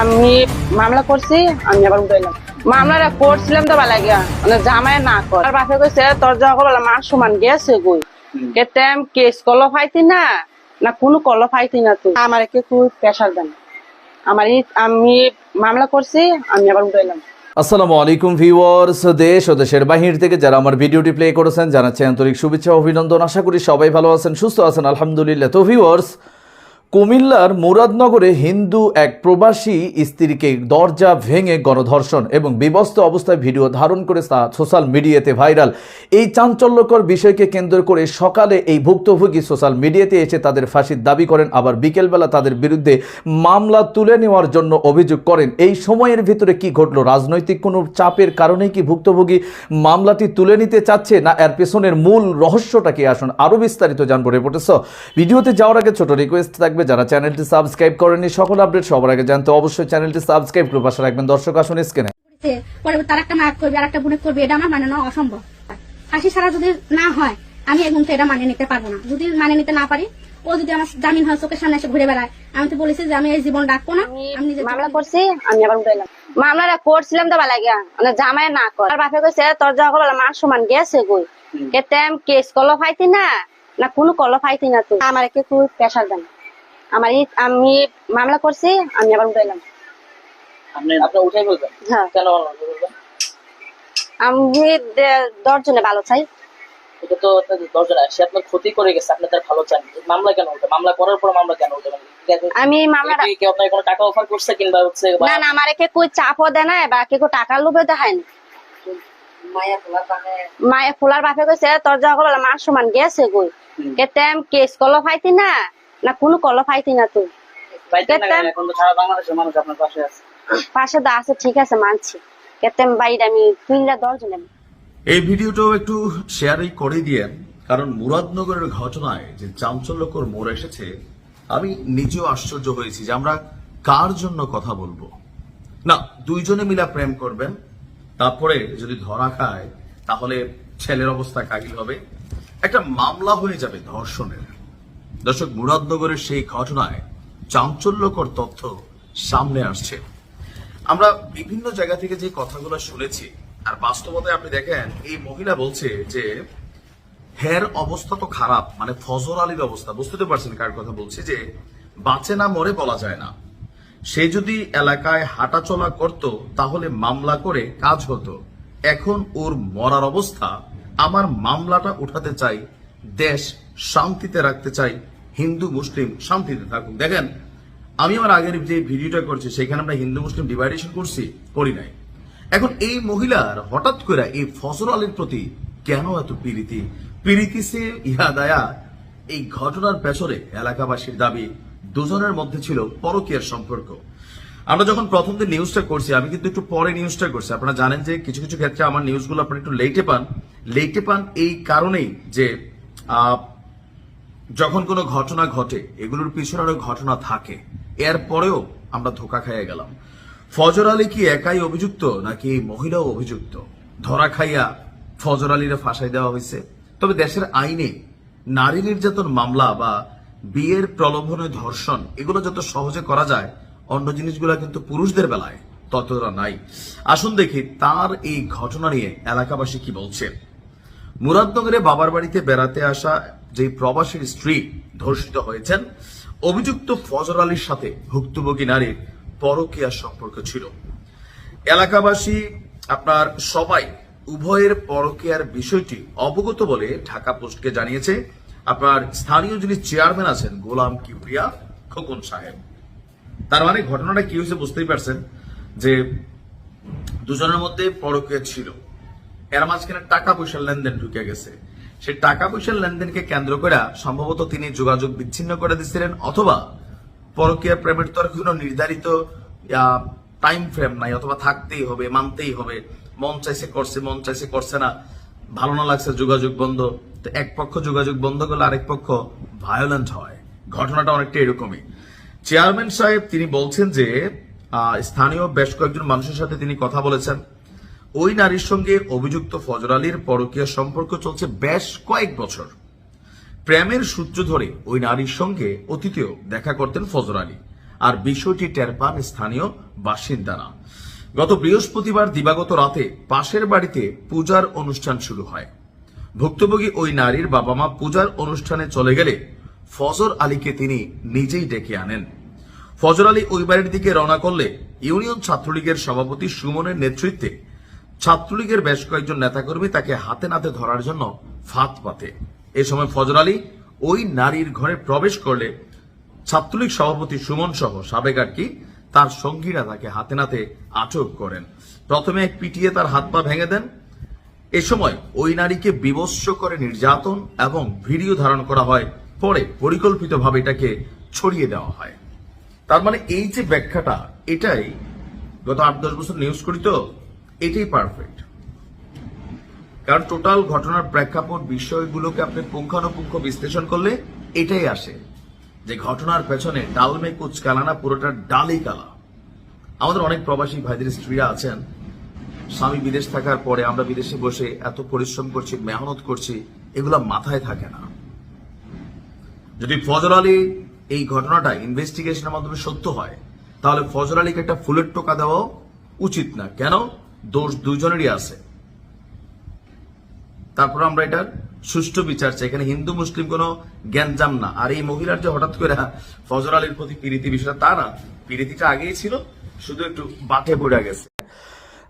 আমি মামলা করছি আমি আবার উঠাইলাম মামলাটা করছিলাম তো ভালো গিয়া মানে জামাই না কর। আর বাপে কইছে তোর যখন মান সমান গেছে কই? কেতেম কেস কল ফাইতি না না কোনো কল ফাইতি না তুই আমার কে তুই প্রেশার দেন। আমার আমি মামলা করছি আমি আবার উঠাইলাম আসসালামু আলাইকুম ভিউয়ার্স দেশ ও দেশের বাহির থেকে যারা আমার ভিডিওটি প্লে করেছেন জানাচ্ছি আন্তরিক শুভেচ্ছা অভিনন্দন। আশা করি সবাই ভালো আছেন সুস্থ আছেন আলহামদুলিল্লাহ। তো ভিউয়ার্স কুমিল্লার মুরাদনগরে হিন্দু এক প্রবাসী স্ত্রীকে দরজা ভেঙে গণধর্ষণ এবং বিবস্ত অবস্থায় ভিডিও ধারণ করে তা সোশ্যাল মিডিয়াতে ভাইরাল। এই চাঞ্চল্যকর বিষয়কে কেন্দ্র করে সকালে এই ভুক্তভোগী সোশ্যাল মিডিয়াতে এসে তাদের ফাঁসির দাবি করেন, আবার বিকেলবেলা তাদের বিরুদ্ধে মামলা তুলে নেওয়ার জন্য অভিযোগ করেন। এই সময়ের ভিতরে কি ঘটলো? রাজনৈতিক কোনো চাপের কারণেই কি ভুক্তভোগী মামলাটি তুলে নিতে চাচ্ছে, না এর পেছনের মূল রহস্যটা কি? আসুন আরও বিস্তারিত জানব রিপোর্টে সো ভিডিওতে যাওয়ার আগে ছোট রিকোয়েস্ট থাকবে যারা চ্যানেলটি সাবস্ক্রাইব করেনি সকল আপডেট সবার আগে জানতে অবশ্যই চ্যানেলটি সাবস্ক্রাইব করে পাশে রাখবেন। দর্শক আসুন স্ক্রিনে। পরে তার একটা মাক করবে আর একটা বোনে করবে এটা আমার মানে নেওয়া অসম্ভব। ফাঁসি ছাড়া যদি না হয় আমি এখন তো এটা মানে নিতে পারব না। যদি মানে নিতে না পারি ও যদি আমার জামিন হয় চোখের সামনে এসে ঘুরে বেড়ায় আমি তো বলেছি যে আমি এই জীবন ডাকবো না। আমি নিজে মামলা করছি আমি আবার উঠাইলাম মামলাটা করছিলাম তো ভালো গিয়া মানে জামাই না কর। আর বাপে কইছে তোর যখন মান সমান গেছে কই? কেতেম কেস কল ফাইতি না না কোনো কল ফাইতি না তুই আমার কে তুই প্রেশার দেন? আমার আমি মামলা করছি আমি আবার উঠাইলাম আপনি আপনি উঠাই বলবেন হ্যাঁ। কেন আমি দশজনে ভালো চাই। এটা তো দশজন সে আপনার ক্ষতি করে গেছে আপনি তার ভালো চান। মামলা কেন উঠে? মামলা করার পর মামলা কেন উঠে? মানে আমি মামলাটা কি- কি আপনার কোনো টাকা অফার করছে কিংবা হচ্ছে না না আমার কে কই চাপও দেয় না বা কে কই টাকার লোভে দেখায় না। মায়া মায়ে ফুলার বাপে কইছে তোর যখন মান সমান গেছে কই? হুম। কেতেম কেস কল ফাইতি না না কোনো কল ফাইতি না তো। সারা বাংলাদেশের মানুষ আপনার পাশে তো আছে ঠিক আছে মানছি। কেতেম বাইরে আমি তুইলা দশজনে এই ভিডিওটাও একটু শেয়ারই করে দিয়েন কারণ মুরাদনগরের ঘটনায় যে চাঞ্চল্যকর মোড় এসেছে আমি নিজেও আশ্চর্য হয়েছি যে আমরা কার জন্য কথা বলব। না দুইজনে মিলা প্রেম করবেন তারপরে যদি ধরা খায় তাহলে ছেলের অবস্থা কাহিল হবে। একটা মামলা হয়ে যাবে ধর্ষণের। দর্শক, মুরাদনগরের সেই ঘটনায় চাঞ্চল্যকর তথ্য সামনে আসছে। আমরা বিভিন্ন জায়গা থেকে যে কথাগুলো শুনেছি, আর বাস্তবতায় আপনি দেখেন, এই মহিলা বলছে যে, হের অবস্থা তো খারাপ মানে ফজর আলীর অবস্থা। বুঝতে তো পারছেন কার কথা বলছি, যে বাঁচে না, মরে বলা যায় না। সে যদি এলাকায় হাঁটাচলা করত, তাহলে মামলা করে কাজ হতো। এখন ওর মরার অবস্থা, আমার মামলাটা উঠাতে চাই দেশ শান্তিতে রাখতে চাই, হিন্দু, মুসলিম, শান্তিতে থাকুক। দেখেন, আমি আমার আগের যে ভিডিওটা করছি, সেখানে আমরা হিন্দু, মুসলিম ডিভাইডেশন করছি, করি নাই। এখন এই মহিলার হঠাৎ করে এই ফজর আলীর প্রতি কেন এত পীড়িতি পীড়িতি সে ইহা দায়া, এই ঘটনার পেছনে এলাকাবাসীর দাবি দুজনের মধ্যে ছিল পরকীয়ার সম্পর্ক। আমরা যখন প্রথম দিন নিউজটা করছি, আমি কিন্তু একটু পরে নিউজটা করছি। আপনারা জানেন যে কিছু কিছু ক্ষেত্রে আমার নিউজগুলো আপনারা একটু লেটে পান। লেটে পান এই কারণেই যে যখন কোনো ঘটনা ঘটে, এগুলোর পিছনে আরও ঘটনা থাকে। এরপরেও আমরা ধোকা খাইয়া গেলাম। ফজর আলী কি একাই অভিযুক্ত, নাকি মহিলাও অভিযুক্ত? ধরা খাইয়া ফজর আলীরা ফাঁসাই দেওয়া হয়েছে তবে দেশের আইনে নারী নির্যাতন মামলা বা বিয়ের প্রলোভনে ধর্ষণ, এগুলো যত সহজে করা যায়, অন্য জিনিসগুলো কিন্তু পুরুষদের বেলায় ততটা নাই। আসুন দেখি তার এই ঘটনা নিয়ে এলাকাবাসী কি বলছেন মুরাদনগরে বাবার বাড়িতে বেড়াতে আসা যে প্রবাসীর স্ত্রী ধর্ষিত হয়েছেন, অভিযুক্ত ফজর আলীর সাথে ভুক্তভোগী নারীর পরকীয়া সম্পর্ক ছিল। এলাকাবাসী, আপনার সবাই উভয়ের পরকীয়ার বিষয়টি অবগত বলে ঢাকা পোস্টকে জানিয়েছে। আপনার স্থানীয় যিনি চেয়ারম্যান আছেন, গোলাম কিউরিয়া খোকন সাহেব। তার মানে ঘটনাটা কি হয়েছে বুঝতেই পারছেন যে দুজনের মধ্যে পরকীয়া ছিল। এর মাঝখানে টাকা পয়সার লেনদেন ঢুকে গেছে। সেই টাকা পয়সার লেনদেনকে কেন্দ্র করে সম্ভবত তিনি যোগাযোগ বিচ্ছিন্ন করে দিচ্ছিলেন অথবা পরকীয়া প্রেমের তো আর কোনো নির্ধারিত টাইম ফ্রেম নাই, অথবা থাকতেই হবে, মানতেই হবে। মন চাইছে করছে, মন চাইছে করছে না। ভালো না লাগছে, যোগাযোগ বন্ধ। তো এক পক্ষ যোগাযোগ বন্ধ করলে আরেক পক্ষ ভায়োলেন্ট হয়। ঘটনাটা অনেকটা এরকমই। চেয়ারম্যান সাহেব তিনি বলছেন যে স্থানীয় বেশ কয়েকজন মানুষের সাথে তিনি কথা বলেছেন। ওই নারীর সঙ্গে অভিযুক্ত ফজর আলীর পরকীয়া সম্পর্ক চলছে বেশ কয়েক বছর। প্রেমের সূত্র ধরে ওই নারীর সঙ্গে অতীতেও দেখা করতেন ফজর আলী আর বিষয়টি টের পান স্থানীয় বাসিন্দারা। গত বৃহস্পতিবার দিবাগত রাতে পাশের বাড়িতে পূজার অনুষ্ঠান শুরু হয়। ভুক্তভোগী ওই নারীর বাবা মা পূজার অনুষ্ঠানে চলে গেলে ফজর আলীকে তিনি নিজেই ডেকে আনেন। ফজর আলী ওই বাড়ির দিকে রওনা করলে ইউনিয়ন ছাত্রলীগের সভাপতি সুমনের নেতৃত্বে ছাত্রলীগের বেশ কয়েকজন নেতাকর্মী তাকে হাতে নাতে ধরার জন্য ফাঁদ পাতে। এ সময় ফজর আলী ওই নারীর ঘরে প্রবেশ করলে ছাত্রলীগ সভাপতি সুমন সহ সাবেক আর কি তার সঙ্গীরা তাকে হাতে নাতে আটক করেন। প্রথমে এক পিটিয়ে তার হাত পা ভেঙে দেন। এ সময় ওই নারীকে বিবস্ত্র করে নির্যাতন এবং ভিডিও ধারণ করা হয়। পরে পরিকল্পিতভাবে এটাকে ছড়িয়ে দেওয়া হয়। তার মানে এই যে ব্যাখ্যাটা, এটাই গত আট দশ বছর নিউজ করি তো এটাই পারফেক্ট কারণ টোটাল ঘটনার প্রেক্ষাপট, বিষয়গুলোকে আপনি পুঙ্খানুপুঙ্খ বিশ্লেষণ করলে এটাই আসে যে ঘটনার পেছনে ডালমে কুচ কালানা পুরোটা ডালই কালা। আমাদের অনেক প্রবাসী ভাইদের স্ত্রীরা আছেন, স্বামী বিদেশ থাকার পরে আমরা বিদেশে বসে এত পরিশ্রম করছি, মেহনত করছি, এগুলা মাথায় থাকে না। যদি ফজর আলী এই ঘটনাটা ইনভেস্টিগেশনের মাধ্যমে সত্য হয়, তাহলে ফজর আলীকে একটা ফুলের টোকা দেওয়া উচিত না। কেন? দোষ দুজনেরই আছে। তারপর আমরা এটার সুষ্ঠু বিচার চাই। এখানে হিন্দু, মুসলিম কোনো জ্ঞানজাম না। আর এই মহিলার যে হঠাৎ করে ফজর আলীর প্রতি পিরিতি বিষয়টা, তা না। পিরিতিটা আগেই ছিল, শুধু একটু বাটে পড়ে গেছে।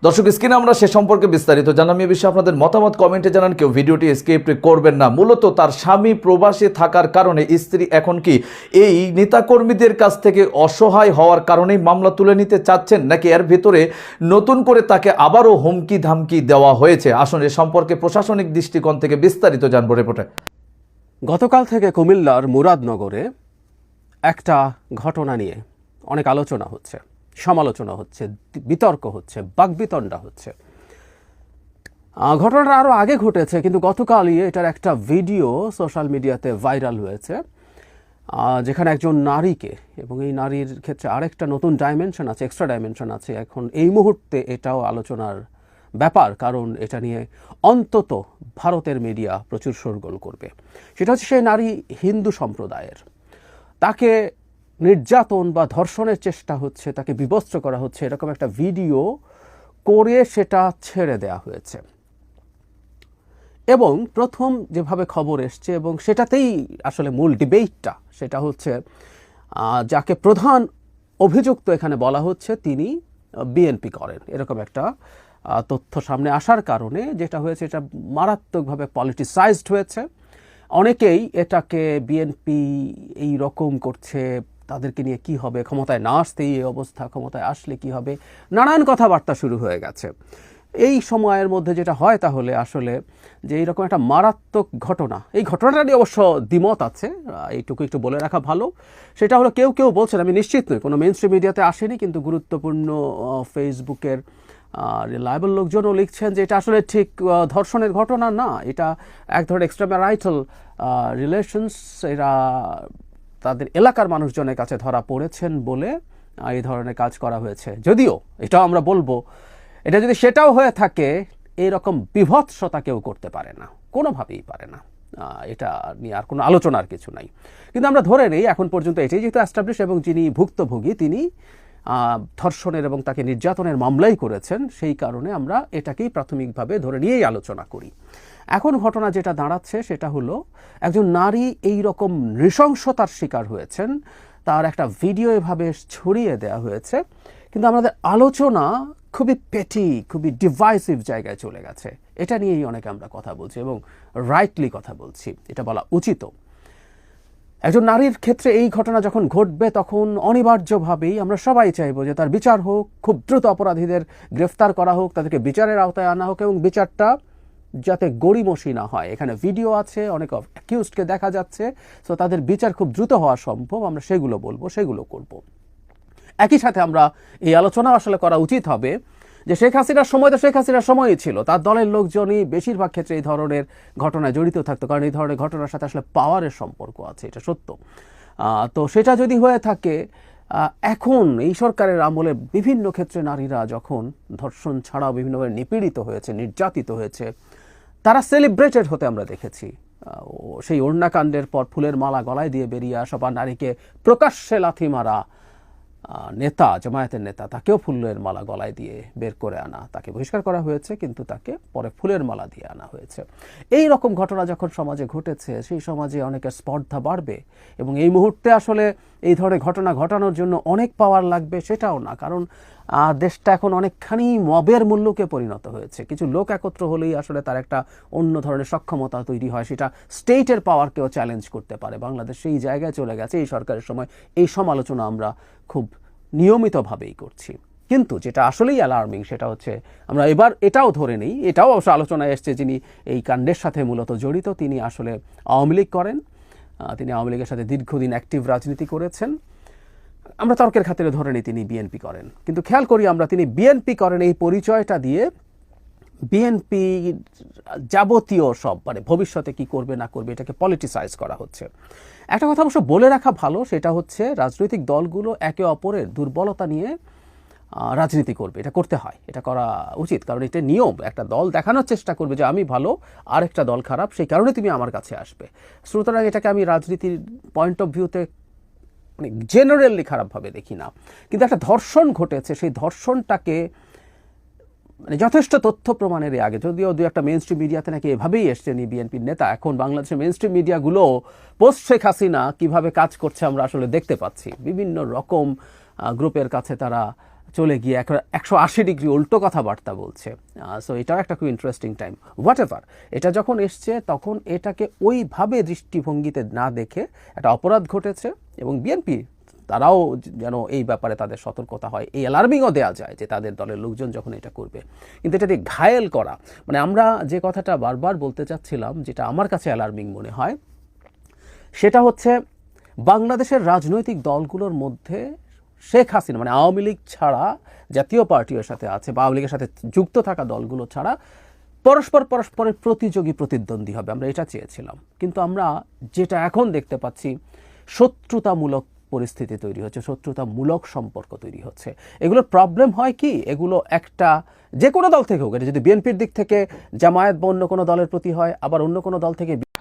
দর্শক, স্ক্রিনে আমরা সে সম্পর্কে বিস্তারিত জানাম এ বিষয়ে আপনাদের মতামত কমেন্টে জানান। কেউ ভিডিওটি স্কিপ করবেন না। মূলত তার স্বামী প্রবাসে থাকার কারণে স্ত্রী এখন কি এই নেতাকর্মীদের কাছ থেকে অসহায় হওয়ার কারণেই মামলা তুলে নিতে চাচ্ছেন, নাকি এর ভিতরে নতুন করে তাকে আবারও হুমকি ধামকি দেওয়া হয়েছে? আসলে এ সম্পর্কে প্রশাসনিক দৃষ্টিকোণ থেকে বিস্তারিত জানব রিপোর্টে। গতকাল থেকে কুমিল্লার মুরাদনগরে একটা ঘটনা নিয়ে অনেক আলোচনা হচ্ছে। সমালোচনা হচ্ছে, বিতর্ক হচ্ছে, বাকবিতণ্ডা হচ্ছে। ঘটনাটা আরও আগে ঘটেছে, কিন্তু গতকালই এটার একটা ভিডিও সোশ্যাল মিডিয়াতে ভাইরাল হয়েছে। যেখানে একজন নারীকে, এবং এই নারীর ক্ষেত্রে আরেকটা নতুন ডাইমেনশন আছে এক্সট্রা ডাইমেনশন আছে। এখন এই মুহূর্তে এটাও আলোচনার ব্যাপার, কারণ এটা নিয়ে অন্তত ভারতের মিডিয়া প্রচুর শোরগোল করবে। সেটা হচ্ছে সেই নারী হিন্দু সম্প্রদায়ের। তাকে নির্যাতন বা ধর্ষণের চেষ্টা হচ্ছে, তাকে বিবস্ত্র করা হচ্ছে, এরকম একটা ভিডিও করে সেটা ছেড়ে দেয়া হয়েছে। এবং প্রথম যেভাবে খবর এসছে এবং সেটাতেই আসলে মূল ডিবেটটা, সেটা হচ্ছে যাকে প্রধান অভিযুক্ত এখানে বলা হচ্ছে তিনি বিএনপি করেন। এরকম একটা তথ্য সামনে আসার কারণে যেটা হয়েছে, এটা মারাত্মকভাবে পলিটিসাইজড হয়েছে। অনেকেই এটাকে বিএনপি এই রকম করছে তাদেরকে নিয়ে কি হবে, ক্ষমতায় না আসতেই এই অবস্থা, ক্ষমতায় আসলে কি হবে? নানান কথাবার্তা শুরু হয়ে গেছে। এই সময়ের মধ্যে যেটা হয় তাহলে আসলে যে এইরকম একটা মারাত্মক ঘটনা, এই ঘটনাটা নিয়ে অবশ্য দ্বিমত আছে এইটুকু একটু বলে রাখা ভালো। সেটা হলো কেউ কেউ বলছেন, আমি নিশ্চিত নই, কোনো মেন স্ট্রিম মিডিয়াতে আসেনি, কিন্তু গুরুত্বপূর্ণ ফেসবুকের রিলায়েবল লোকজনও লিখছেন যে এটা আসলে ঠিক ধর্ষণের ঘটনা না, এটা এক ধরনের এক্সট্রাম্যারাইটাল রিলেশনস এরা তাদের এলাকার মানুষজনের কাছে ধরা পড়েছেন বলে এই ধরনের কাজ করা হয়েছে। যদিও এটাও আমরা বলব, এটা যদি সেটাও হয়ে থাকে এইরকম বিভৎসতা কেউ করতে পারে না, কোনোভাবেই পারে না। এটা নিয়ে আর কোনো আলোচনার কিছু নাই। কিন্তু আমরা ধরে নেই, এখন পর্যন্ত এটাই যেহেতু অ্যাস্টাবলিশ এবং যিনি ভুক্তভোগী, তিনি ধর্ষণের এবং তাকে নির্যাতনের মামলাই করেছেন, সেই কারণে আমরা এটাকেই প্রাথমিকভাবে ধরে নিয়েই আলোচনা করি। এখন ঘটনা যেটা দাঁড়াচ্ছে সেটা হলো, একজন নারী এই রকম নৃশংসতার শিকার হয়েছেন। তার একটা ভিডিও এভাবে ছড়িয়ে দেওয়া হয়েছে। কিন্তু আমাদের আলোচনা খুবই পেটি খুবই ডিভাইসিভ জায়গায় চলে গেছে। এটা নিয়েই অনেকে আমরা কথা বলছি এবং রাইটলি কথা বলছি। এটা বলা উচিত। একজন নারীর ক্ষেত্রে এই ঘটনা যখন ঘটবে তখন অনিবার্যভাবেই আমরা সবাই চাইব যে তার বিচার হোক, খুব দ্রুত অপরাধীদের গ্রেফতার করা হোক, তাদেরকে বিচারের আওতায় আনা হোক এবং বিচারটা যাতে গড়িমসি না হয়। এখানে ভিডিও আছে, অনেক অ্যাকিউজডকে দেখা যাচ্ছে। সো তাদের বিচার খুব দ্রুত হওয়া সম্ভব। আমরা সেগুলো বলব, সেগুলো করব। একই সাথে আমরা এই আলোচনা আসলে করা উচিত হবে যে শেখ হাসিনার সময় তো শেখ হাসিনার সময়ই ছিল। তার দলের লোকজনই বেশিরভাগ ক্ষেত্রে এই ধরনের ঘটনায় জড়িত থাকতো। কারণ এই ধরনের ঘটনার সাথে আসলে পাওয়ারের সম্পর্ক আছে, এটা সত্য। তো সেটা যদি হয়ে থাকে এখন এই সরকারের আমলে বিভিন্ন ক্ষেত্রে নারীরা যখন ধর্ষণ ছাড়াও বিভিন্নভাবে নিপীড়িত হয়েছে, নির্যাতিত হয়েছে, তারা সেলিব্রেটেড হতে আমরা দেখেছি। সেই ওড়নাকাণ্ডের পর ফুলের মালা গলায় দিয়ে বেরিয়ে আসা বা নারীকে প্রকাশ্যে লাথি মারা নেতা, জমায়েতের নেতা, তাকেও ফুলের মালা গলায় দিয়ে বের করে আনা, তাকে বহিষ্কার করা হয়েছে, কিন্তু তাকে পরে ফুলের মালা দিয়ে আনা হয়েছে। এই রকম ঘটনা যখন সমাজে ঘটেছে, সেই সমাজে অনেকের স্পর্ধা বাড়বে এবং এই মুহূর্তে আসলে এই ধরনের ঘটনা ঘটানোর জন্য অনেক পাওয়ার লাগবে, সেটাও না। কারণ দেশটা এখন অনেকখানি মবের মূল্যকে পরিণত হয়েছে। কিছু লোক একত্র হলেই আসলে তার একটা অন্য ধরনের সক্ষমতা তৈরি হয়, সেটা স্টেটের পাওয়ারকেও চ্যালেঞ্জ করতে পারে। বাংলাদেশ সেই জায়গায় চলে গেছে, এই সরকারের সময় এই সমালোচনা আমরা খুব নিয়মিতভাবেই করছি। কিন্তু যেটা আসলেই অ্যালার্মিং সেটা হচ্ছে, আমরা এবার এটাও ধরে নেই, এটাও অবশ্য আলোচনায় এসছে যিনি এই কাণ্ডের সাথে মূলত জড়িত, তিনি আসলে আওয়ামী লীগ করেন। তিনি আওয়ামী লীগের সাথে দীর্ঘদিন অ্যাক্টিভ রাজনীতি করেছেন। আমরা তর্কের খাতিরে ধরে নিই তিনি বিএনপি করেন। কিন্তু খেয়াল করি আমরা তিনি বিএনপি করেন এই পরিচয়টা দিয়ে বিএনপি যাবতীয় সব মানে ভবিষ্যতে কি করবে, না করবে, এটাকে পলিটিসাইজ করা হচ্ছে। একটা কথা অবশ্য বলে রাখা ভালো, সেটা হচ্ছে রাজনৈতিক দলগুলো একে অপরের দুর্বলতা নিয়ে রাজনীতি করবে। এটা করতে হয়, এটা করা উচিত। কারণ এটা নিয়ম, একটা দল দেখানোর চেষ্টা করবে যে আমি ভালো, আরেকটা দল খারাপ, সেই কারণে তুমি আমার কাছে আসবে। সুতরাং এটাকে আমি রাজনীতির পয়েন্ট অফ ভিউতে মানে জেনারেলি খারাপভাবে দেখি না। কিন্তু একটা ধর্ষণ ঘটেছে, সেই ধর্ষণটাকে মানে যথেষ্ট তথ্য প্রমাণের আগে। যদিও দু একটা মেন স্ট্রিম মিডিয়াতে নাকি এভাবেই এসছেন এই বিএনপির নেতা। এখন বাংলাদেশের মেন স্ট্রিম মিডিয়াগুলো পোস্ট শেখ হাসিনা কীভাবে কাজ করছে আমরা আসলে দেখতে পাচ্ছি। বিভিন্ন রকম গ্রুপের কাছে তারা চলে গিয়ে একশো আশি ডিগ্রি উল্টো কথাবার্তা বলছে। সো এটাও একটা খুব ইন্টারেস্টিং টাইম হোয়াট এভার এটা যখন এসছে, তখন এটাকে ওইভাবে দৃষ্টিভঙ্গিতে না দেখে একটা অপরাধ ঘটেছে এবং বিএনপি তারাও যেন এই ব্যাপারে তাদের সতর্কতা হয়, এই অ্যালার্মিংও দেওয়া যায় যে তাদের দলের লোকজন যখন এটা করবে। কিন্তু এটা দিয়ে ঘায়েল করা মানে আমরা যে কথাটা বারবার বলতে চাচ্ছিলাম, যেটা আমার কাছে অ্যালার্মিং মনে হয়, সেটা হচ্ছে বাংলাদেশের রাজনৈতিক দলগুলোর মধ্যে শেখ হাসিনা মানে আওয়ামী লীগ ছাড়া জাতীয় পার্টির সাথে আছে বা আওয়ামী লীগের সাথে যুক্ত থাকা দলগুলো ছাড়া পরস্পর পরস্পরের প্রতিযোগী প্রতিদ্বন্দ্বী হবে, আমরা এটা চেয়েছিলাম। কিন্তু আমরা যেটা এখন দেখতে পাচ্ছি, শত্রুতামূলক পরিস্থিতি তৈরি হচ্ছে, শত্রুতামূলক সম্পর্ক তৈরি হচ্ছে। এগুলোর প্রবলেম হয় কি? এগুলো একটা যে কোনো দল থেকে হোক, এটা যদি বিএনপির দিক থেকে, জামায়াত বা অন্য কোনো দলের প্রতি হয়, আবার অন্য কোনো দল থেকে